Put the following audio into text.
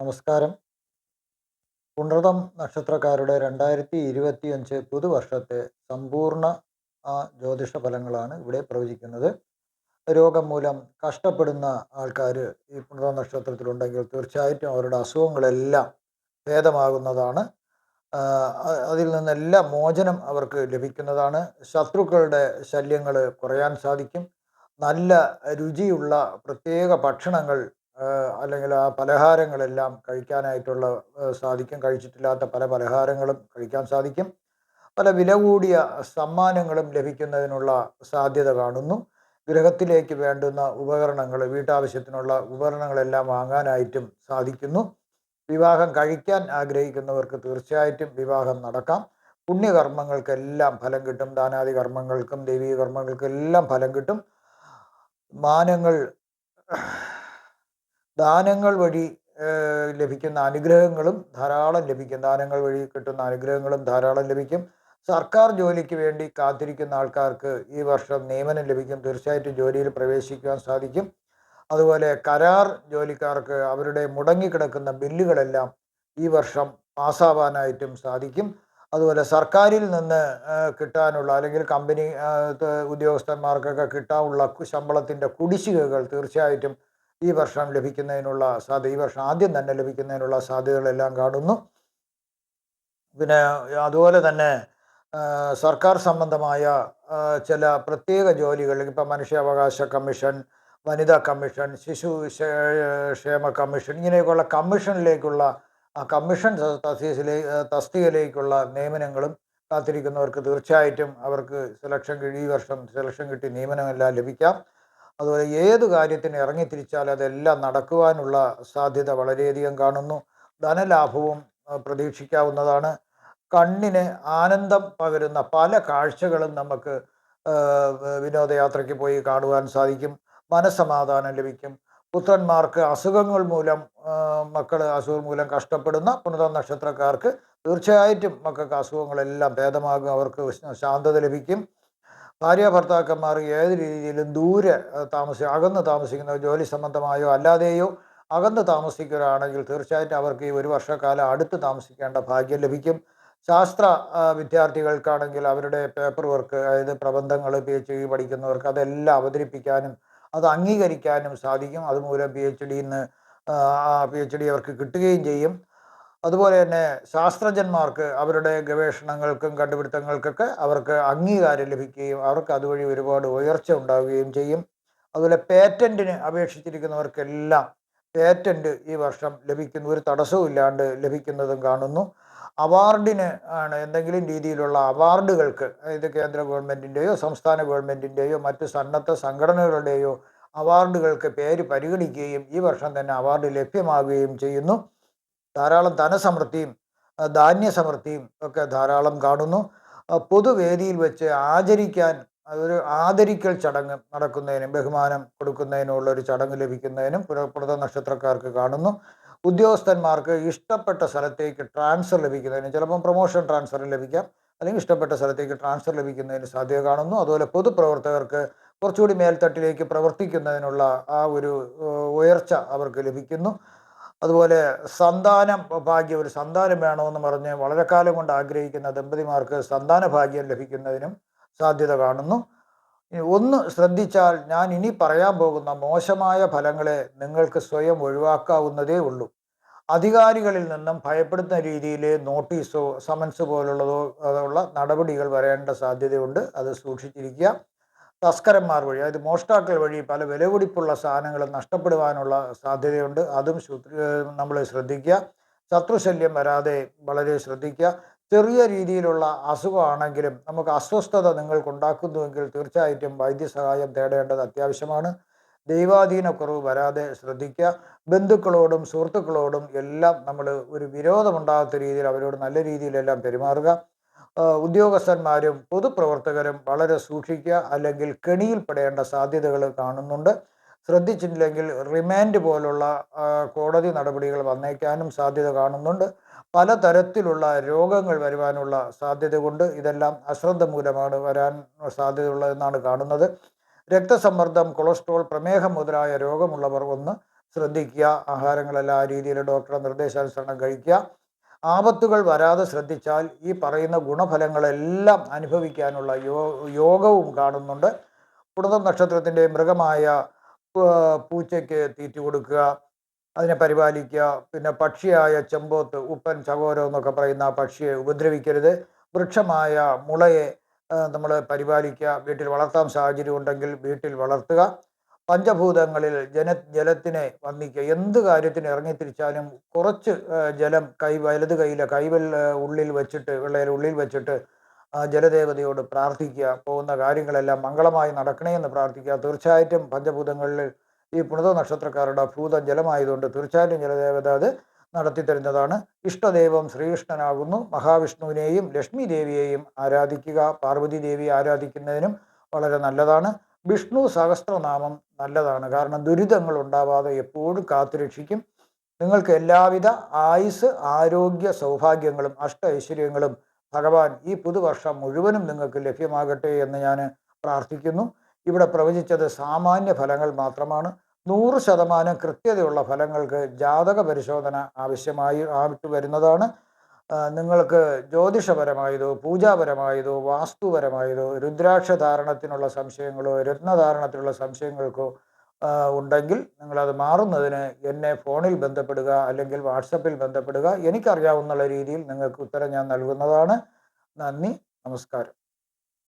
നമസ്കാരം. പുണർതം നക്ഷത്രക്കാരുടെ രണ്ടായിരത്തി ഇരുപത്തിയഞ്ച് പുതുവർഷത്തെ സമ്പൂർണ ജ്യോതിഷ ഫലങ്ങളാണ് ഇവിടെ പ്രവചിക്കുന്നത്. രോഗം മൂലം കഷ്ടപ്പെടുന്ന ആൾക്കാർ ഈ പുണർതം നക്ഷത്രത്തിലുണ്ടെങ്കിൽ തീർച്ചയായിട്ടും അവരുടെ അസുഖങ്ങളെല്ലാം ഭേദമാകുന്നതാണ്. അതിൽ നിന്നെല്ലാം മോചനം അവർക്ക് ലഭിക്കുന്നതാണ്. ശത്രുക്കളുടെ ശല്യങ്ങൾ കുറയാൻ സാധിക്കും. നല്ല രുചിയുള്ള പ്രത്യേക ഭക്ഷണങ്ങൾ അല്ലെങ്കിൽ ആ പലഹാരങ്ങളെല്ലാം കഴിക്കാനായിട്ടുള്ള സാധിക്കും. കഴിച്ചിട്ടില്ലാത്ത പല പലഹാരങ്ങളും കഴിക്കാൻ സാധിക്കും. പല വില കൂടിയ സമ്മാനങ്ങളും ലഭിക്കുന്നതിനുള്ള സാധ്യത കാണുന്നു. ഗൃഹത്തിലേക്ക് വേണ്ടുന്ന ഉപകരണങ്ങൾ വീട്ടാവശ്യത്തിനുള്ള ഉപകരണങ്ങളെല്ലാം വാങ്ങാനായിട്ടും സാധിക്കുന്നു. വിവാഹം കഴിക്കാൻ ആഗ്രഹിക്കുന്നവർക്ക് തീർച്ചയായിട്ടും വിവാഹം നടക്കാം. പുണ്യകർമ്മങ്ങൾക്കെല്ലാം ഫലം കിട്ടും. ദാനാദി കർമ്മങ്ങൾക്കും ദൈവീക എല്ലാം ഫലം കിട്ടും. മാനങ്ങൾ ദാനങ്ങൾ വഴി ലഭിക്കുന്ന അനുഗ്രഹങ്ങളും ധാരാളം ലഭിക്കും. ദാനങ്ങൾ വഴി കിട്ടുന്ന അനുഗ്രഹങ്ങളും ധാരാളം ലഭിക്കും. സർക്കാർ ജോലിക്ക് വേണ്ടി കാത്തിരിക്കുന്ന ആൾക്കാർക്ക് ഈ വർഷം നിയമനം ലഭിക്കും. തീർച്ചയായിട്ടും ജോലിയിൽ പ്രവേശിക്കുവാൻ സാധിക്കും. അതുപോലെ കരാർ ജോലിക്കാർക്ക് അവരുടെ മുടങ്ങിക്കിടക്കുന്ന ബില്ലുകളെല്ലാം ഈ വർഷം പാസ്സാവാനായിട്ടും സാധിക്കും. അതുപോലെ സർക്കാരിൽ നിന്ന് കിട്ടാനുള്ള അല്ലെങ്കിൽ കമ്പനി ഉദ്യോഗസ്ഥന്മാർക്കൊക്കെ കിട്ടാനുള്ള ശമ്പളത്തിന്റെ കുടിശ്ശികകൾ തീർച്ചയായിട്ടും ഈ വർഷം ലഭിക്കുന്നതിനുള്ള സാധ്യത ഈ വർഷം ആദ്യം തന്നെ ലഭിക്കുന്നതിനുള്ള സാധ്യതകളെല്ലാം കാണുന്നു. പിന്നെ അതുപോലെ തന്നെ സർക്കാർ സംബന്ധമായ ചില പ്രത്യേക ജോലികൾ ഇപ്പം മനുഷ്യാവകാശ കമ്മീഷൻ വനിതാ കമ്മീഷൻ ശിശു ക്ഷേമ കമ്മീഷൻ ഇങ്ങനെയൊക്കെയുള്ള കമ്മീഷനിലേക്കുള്ള കമ്മീഷൻ തസ്തീസിലേ തസ്തികയിലേ തസ്തികയിലേക്കുള്ള നിയമനങ്ങളും കാത്തിരിക്കുന്നവർക്ക് തീർച്ചയായിട്ടും അവർക്ക് സെലക്ഷൻ ഈ വർഷം സെലക്ഷൻ കിട്ടി നിയമനമെല്ലാം ലഭിക്കാം. അതുപോലെ ഏത് കാര്യത്തിന് ഇറങ്ങിത്തിരിച്ചാൽ അതെല്ലാം നടക്കുവാനുള്ള സാധ്യത വളരെയധികം കാണുന്നു. ധനലാഭവും പ്രതീക്ഷിക്കാവുന്നതാണ്. കണ്ണിന് ആനന്ദം പകരുന്ന പല കാഴ്ചകളും നമുക്ക് വിനോദയാത്രയ്ക്ക് പോയി കാണുവാൻ സാധിക്കും. മനസ്സമാധാനം ലഭിക്കും. പുത്രന്മാർക്ക് അസുഖങ്ങൾ മൂലം മക്കൾ അസുഖം മൂലം കഷ്ടപ്പെടുന്ന പുനത നക്ഷത്രക്കാർക്ക് തീർച്ചയായിട്ടും മക്കൾക്ക് അസുഖങ്ങളെല്ലാം ഭേദമാകും. അവർക്ക് ശാന്തത ലഭിക്കും. ഭാര്യ ഭർത്താക്കന്മാർ ഏത് രീതിയിലും ദൂരെ താമസി അകന്ന് താമസിക്കുന്ന ജോലി സംബന്ധമായോ അല്ലാതെയോ അകന്ന് താമസിക്കുകയാണെങ്കിൽ തീർച്ചയായിട്ടും അവർക്ക് ഈ ഒരു വർഷക്കാലം അടുത്ത് താമസിക്കേണ്ട ഭാഗ്യം ലഭിക്കും. ശാസ്ത്ര വിദ്യാർത്ഥികൾക്കാണെങ്കിൽ അവരുടെ പേപ്പർ വർക്ക് അതായത് പ്രബന്ധങ്ങൾ പി എച്ച് ഡി പഠിക്കുന്നവർക്ക് അതെല്ലാം അവതരിപ്പിക്കാനും അത് അംഗീകരിക്കാനും സാധിക്കും. അതുമൂലം പി എച്ച് ഡിന്ന് പി എച്ച് ഡി അവർക്ക് കിട്ടുകയും ചെയ്യും. അതുപോലെ തന്നെ ശാസ്ത്രജ്ഞന്മാർക്ക് അവരുടെ ഗവേഷണങ്ങൾക്കും കണ്ടുപിടുത്തങ്ങൾക്കൊക്കെ അവർക്ക് അംഗീകാരം ലഭിക്കുകയും അവർക്ക് അതുവഴി ഒരുപാട് ഉയർച്ച ഉണ്ടാവുകയും ചെയ്യും. അതുപോലെ പേറ്റന്റിന് അപേക്ഷിച്ചിരിക്കുന്നവർക്കെല്ലാം പേറ്റന്റ് ഈ വർഷം ലഭിക്കുന്നു. ഒരു തടസ്സവും ഇല്ലാണ്ട് ലഭിക്കുന്നതും കാണുന്നു. അവാർഡിന് ആണ് എന്തെങ്കിലും രീതിയിലുള്ള അവാർഡുകൾക്ക് ഇത് കേന്ദ്ര ഗവൺമെന്റിന്റെയോ സംസ്ഥാന ഗവൺമെന്റിന്റെയോ മറ്റ് സന്നദ്ധ സംഘടനകളുടെയോ അവാർഡുകൾക്ക് പേര് പരിഗണിക്കുകയും ഈ വർഷം തന്നെ അവാർഡ് ലഭ്യമാകുകയും ചെയ്യുന്നു. ധാരാളം ധനസമൃദ്ധിയും ധാന്യസമൃദ്ധിയും ഒക്കെ ധാരാളം കാണുന്നു. പൊതുവേദിയിൽ വെച്ച് ആചരിക്കാൻ അതൊരു ആദരിക്കൽ ചടങ്ങ് നടക്കുന്നതിനും ബഹുമാനം കൊടുക്കുന്നതിനുള്ള ഒരു ചടങ്ങ് ലഭിക്കുന്നതിനും പുറപ്പെടുത്ത നക്ഷത്രക്കാർക്ക് കാണുന്നു. ഉദ്യോഗസ്ഥന്മാർക്ക് ഇഷ്ടപ്പെട്ട സ്ഥലത്തേക്ക് ട്രാൻസ്ഫർ ലഭിക്കുന്നതിന് ചിലപ്പം പ്രൊമോഷൻ ട്രാൻസ്ഫർ ലഭിക്കാം അല്ലെങ്കിൽ ഇഷ്ടപ്പെട്ട സ്ഥലത്തേക്ക് ട്രാൻസ്ഫർ ലഭിക്കുന്നതിന് സാധ്യത കാണുന്നു. അതുപോലെ പൊതുപ്രവർത്തകർക്ക് കുറച്ചുകൂടി മേൽത്തട്ടിലേക്ക് പ്രവർത്തിക്കുന്നതിനുള്ള ആ ഒരു ഉയർച്ച അവർക്ക് ലഭിക്കുന്നു. അതുപോലെ സന്താനം ഭാഗ്യം ഒരു സന്താനം വേണമെന്ന് പറഞ്ഞ് വളരെ കാലം കൊണ്ട് ആഗ്രഹിക്കുന്ന ദമ്പതിമാർക്ക് സന്താന ഭാഗ്യം ലഭിക്കുന്നതിനും സാധ്യത കാണുന്നു. ഒന്ന് ശ്രദ്ധിച്ചാൽ ഞാൻ ഇനി പറയാൻ പോകുന്ന മോശമായ ഫലങ്ങളെ നിങ്ങൾക്ക് സ്വയം ഒഴിവാക്കാവുന്നതേ ഉള്ളൂ. അധികാരികളിൽ നിന്നും ഭയപ്പെടുന്ന രീതിയിലെ നോട്ടീസോ സമൻസ് പോലുള്ളതോ ഉള്ള നടപടികൾ വരേണ്ട സാധ്യതയുണ്ട്. അത് സൂക്ഷിച്ചിരിക്കുക. തസ്കരന്മാർ വഴി അതായത് മോഷ്ടാക്കൾ വഴി പല വിലപിടിപ്പുള്ള സാധനങ്ങൾ നഷ്ടപ്പെടുവാനുള്ള സാധ്യതയുണ്ട്. അതും നമ്മൾ ശ്രദ്ധിക്കുക. ശത്രുശല്യം വരാതെ വളരെ ശ്രദ്ധിക്കുക. ചെറിയ രീതിയിലുള്ള അസുഖമാണെങ്കിലും നമുക്ക് അസ്വസ്ഥത നിങ്ങൾക്ക് ഉണ്ടാക്കുന്നുവെങ്കിൽ തീർച്ചയായിട്ടും വൈദ്യസഹായം തേടേണ്ടത് അത്യാവശ്യമാണ്. ദൈവാധീനക്കുറവ് വരാതെ ശ്രദ്ധിക്കുക. ബന്ധുക്കളോടും സുഹൃത്തുക്കളോടും എല്ലാം നമ്മൾ ഒരു വിരോധമുണ്ടാകാത്ത രീതിയിൽ അവരോട് നല്ല രീതിയിലെല്ലാം പെരുമാറുക. ഉദ്യോഗസ്ഥന്മാരും പൊതുപ്രവർത്തകരും വളരെ സൂക്ഷിക്കുക അല്ലെങ്കിൽ കെണിയിൽപ്പെടേണ്ട സാധ്യതകൾ കാണുന്നുണ്ട്. ശ്രദ്ധിച്ചില്ലെങ്കിൽ റിമാൻഡ് പോലുള്ള കോടതി നടപടികൾ വന്നേക്കാനും സാധ്യത കാണുന്നുണ്ട്. പലതരത്തിലുള്ള രോഗങ്ങൾ വരുവാനുള്ള സാധ്യത കൊണ്ട് ഇതെല്ലാം അശ്രദ്ധ മൂലമാണ് വരാൻ സാധ്യതയുള്ളതെന്നാണ് കാണുന്നത്. രക്തസമ്മർദ്ദം കൊളസ്ട്രോൾ പ്രമേഹം മുതലായ രോഗമുള്ളവർ ഒന്ന് ശ്രദ്ധിക്കുക. ആഹാരങ്ങളെല്ലാം ആ രീതിയിൽ ഡോക്ടറുടെ നിർദ്ദേശാനുസരണം കഴിക്കുക. ആപത്തുകൾ വരാതെ ശ്രദ്ധിച്ചാൽ ഈ പറയുന്ന ഗുണഫലങ്ങളെല്ലാം അനുഭവിക്കാനുള്ള യോ യോഗവും കാണുന്നുണ്ട്. പുണതം നക്ഷത്രത്തിന്റെ മൃഗമായ പൂച്ചയ്ക്ക് തീറ്റ കൊടുക്കുക അതിനെ പരിപാലിക്കുക പിന്നെ പക്ഷിയായ ചെമ്പോത്ത് ഉപ്പൻ ചകോരം എന്നൊക്കെ പറയുന്ന പക്ഷിയെ ഉപദ്രവിക്കരുത്. വൃക്ഷമായ മുളയെ നമ്മൾ പരിപാലിക്കുക വീട്ടിൽ വളർത്താൻ സാഹചര്യം ഉണ്ടെങ്കിൽ വീട്ടിൽ വളർത്തുക. പഞ്ചഭൂതങ്ങളിൽ ജന ജലത്തിനെ വന്നിക്കുക എന്ത് കാര്യത്തിന് ഇറങ്ങിത്തിരിച്ചാലും കുറച്ച് ജലം കൈ വലത് കൈയിലെ കൈവൽ ഉള്ളിൽ വെച്ചിട്ട് വെള്ളയിൽ ഉള്ളിൽ വെച്ചിട്ട് ജലദേവതയോട് പ്രാർത്ഥിക്കുക. പോകുന്ന കാര്യങ്ങളെല്ലാം മംഗളമായി നടക്കണേ എന്ന് പ്രാർത്ഥിക്കുക. തീർച്ചയായിട്ടും പഞ്ചഭൂതങ്ങളിൽ ഈ പുണിത നക്ഷത്രക്കാരുടെ ഭൂതം ജലമായതുകൊണ്ട് തീർച്ചയായിട്ടും ജലദേവത അത് നടത്തി തരുന്നതാണ് ഇഷ്ടദൈവം ശ്രീകൃഷ്ണനാകുന്നു. മഹാവിഷ്ണുവിനെയും ലക്ഷ്മി ദേവിയെയും ആരാധിക്കുക. പാർവതി ദേവിയെ ആരാധിക്കുന്നതിനും വളരെ നല്ലതാണ്. വിഷ്ണു സഹസ്രനാമം നല്ലതാണ്. കാരണം ദുരിതങ്ങൾ ഉണ്ടാവാതെ എപ്പോഴും കാത്തുരക്ഷിക്കും നിങ്ങൾക്ക് എല്ലാവിധ ആയുസ് ആരോഗ്യ സൗഭാഗ്യങ്ങളും അഷ്ട ഐശ്വര്യങ്ങളും ഭഗവാൻ ഈ പുതുവർഷം മുഴുവനും നിങ്ങൾക്ക് ലഭ്യമാകട്ടെ എന്ന് ഞാൻ പ്രാർത്ഥിക്കുന്നു. ഇവിടെ പ്രവചിച്ചത് സാമാന്യ ഫലങ്ങൾ മാത്രമാണ്. നൂറ് ശതമാനം കൃത്യതയുള്ള ഫലങ്ങൾക്ക് ജാതക പരിശോധന ആവശ്യമായി ആയിട്ട് വരുന്നതാണ്. നിങ്ങൾക്ക് ജ്യോതിഷപരമായതോ പൂജാപരമായതോ വാസ്തുപരമായതോ രുദ്രാക്ഷ ധാരണത്തിനുള്ള സംശയങ്ങളോ രത്നധാരണത്തിനുള്ള സംശയങ്ങൾക്കോ ഉണ്ടെങ്കിൽ നിങ്ങളത് മാറുന്നതിന് എന്നെ ഫോണിൽ ബന്ധപ്പെടുക അല്ലെങ്കിൽ വാട്സപ്പിൽ ബന്ധപ്പെടുക എനിക്കറിയാവുന്ന രീതിയിൽ നിങ്ങൾക്ക് ഉത്തരം ഞാൻ നൽകുന്നതാണ്. നന്ദി നമസ്കാരം.